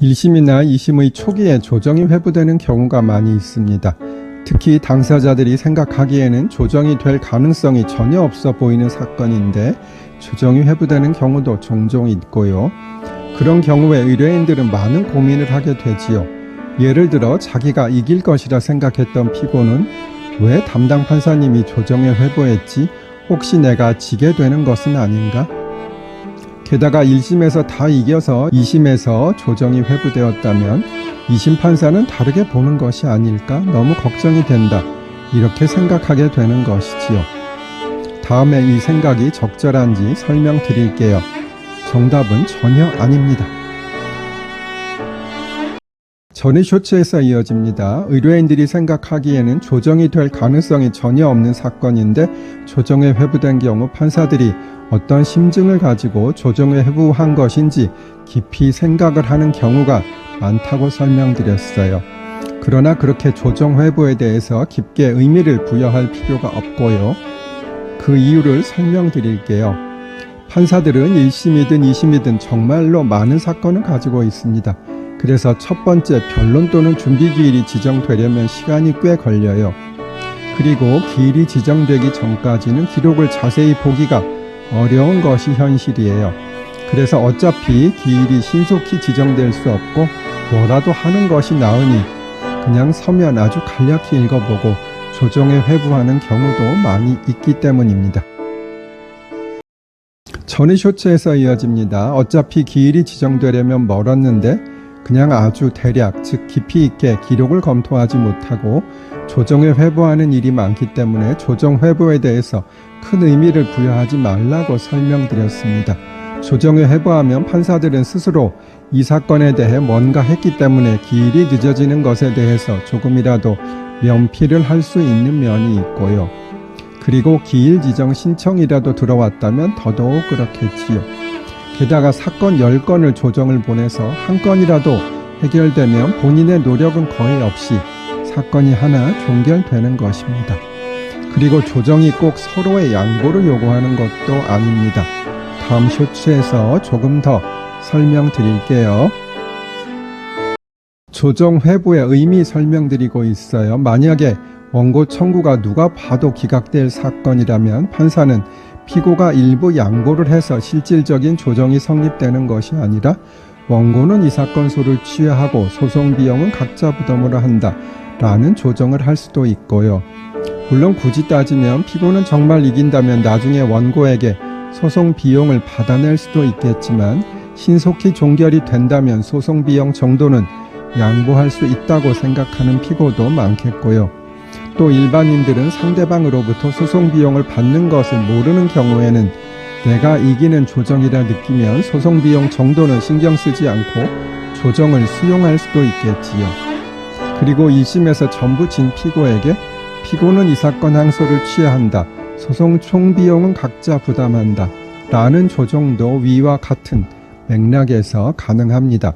1심이나 2심의 초기에 조정이 회부되는 경우가 많이 있습니다. 특히 당사자들이 생각하기에는 조정이 될 가능성이 전혀 없어 보이는 사건인데 조정이 회부되는 경우도 종종 있고요. 그런 경우에 의뢰인들은 많은 고민을 하게 되지요. 예를 들어 자기가 이길 것이라 생각했던 피고는 왜 담당 판사님이 조정에 회부했지? 혹시 내가 지게 되는 것은 아닌가? 게다가 1심에서 다 이겨서 2심에서 조정이 회부되었다면 2심 판사는 다르게 보는 것이 아닐까 너무 걱정이 된다. 이렇게 생각하게 되는 것이지요. 다음에 이 생각이 적절한지 설명드릴게요. 정답은 전혀 아닙니다. 전의 쇼츠에서 이어집니다. 의뢰인들이 생각하기에는 조정이 될 가능성이 전혀 없는 사건인데 조정에 회부된 경우 판사들이 어떤 심증을 가지고 조정에 회부한 것인지 깊이 생각을 하는 경우가 많다고 설명드렸어요. 그러나 그렇게 조정 회부에 대해서 깊게 의미를 부여할 필요가 없고요. 그 이유를 설명드릴게요. 판사들은 1심이든 2심이든 정말로 많은 사건을 가지고 있습니다. 그래서 첫 번째 변론 또는 준비 기일이 지정되려면 시간이 꽤 걸려요. 그리고 기일이 지정되기 전까지는 기록을 자세히 보기가 어려운 것이 현실이에요. 그래서 어차피 기일이 신속히 지정될 수 없고 뭐라도 하는 것이 나으니 그냥 서면 아주 간략히 읽어보고 조정에 회부하는 경우도 많이 있기 때문입니다. 전의 쇼츠에서 이어집니다. 어차피 기일이 지정되려면 멀었는데 그냥 아주 대략 즉 깊이 있게 기록을 검토하지 못하고 조정에 회부하는 일이 많기 때문에 조정 회부에 대해서 큰 의미를 부여하지 말라고 설명드렸습니다. 조정에 회부하면 판사들은 스스로 이 사건에 대해 뭔가 했기 때문에 기일이 늦어지는 것에 대해서 조금이라도 면피를 할 수 있는 면이 있고요. 그리고 기일 지정 신청이라도 들어왔다면 더더욱 그렇겠지요. 게다가 사건 10건을 조정을 보내서 한 건이라도 해결되면 본인의 노력은 거의 없이 사건이 하나 종결되는 것입니다. 그리고 조정이 꼭 서로의 양보를 요구하는 것도 아닙니다. 다음 쇼츠에서 조금 더 설명드릴게요. 조정 회부의 의미 설명드리고 있어요. 만약에 원고 청구가 누가 봐도 기각될 사건이라면 판사는 피고가 일부 양보를 해서 실질적인 조정이 성립되는 것이 아니라 원고는 이 사건 소를 취하하고 소송 비용은 각자 부담으로 한다 라는 조정을 할 수도 있고요. 물론 굳이 따지면 피고는 정말 이긴다면 나중에 원고에게 소송 비용을 받아낼 수도 있겠지만 신속히 종결이 된다면 소송 비용 정도는 양보할 수 있다고 생각하는 피고도 많겠고요. 또 일반인들은 상대방으로부터 소송 비용을 받는 것을 모르는 경우에는 내가 이기는 조정이라 느끼면 소송 비용 정도는 신경 쓰지 않고 조정을 수용할 수도 있겠지요. 그리고 1심에서 전부 진 피고에게 피고는 이 사건 항소를 취하한다. 소송 총 비용은 각자 부담한다. 라는 조정도 위와 같은 맥락에서 가능합니다.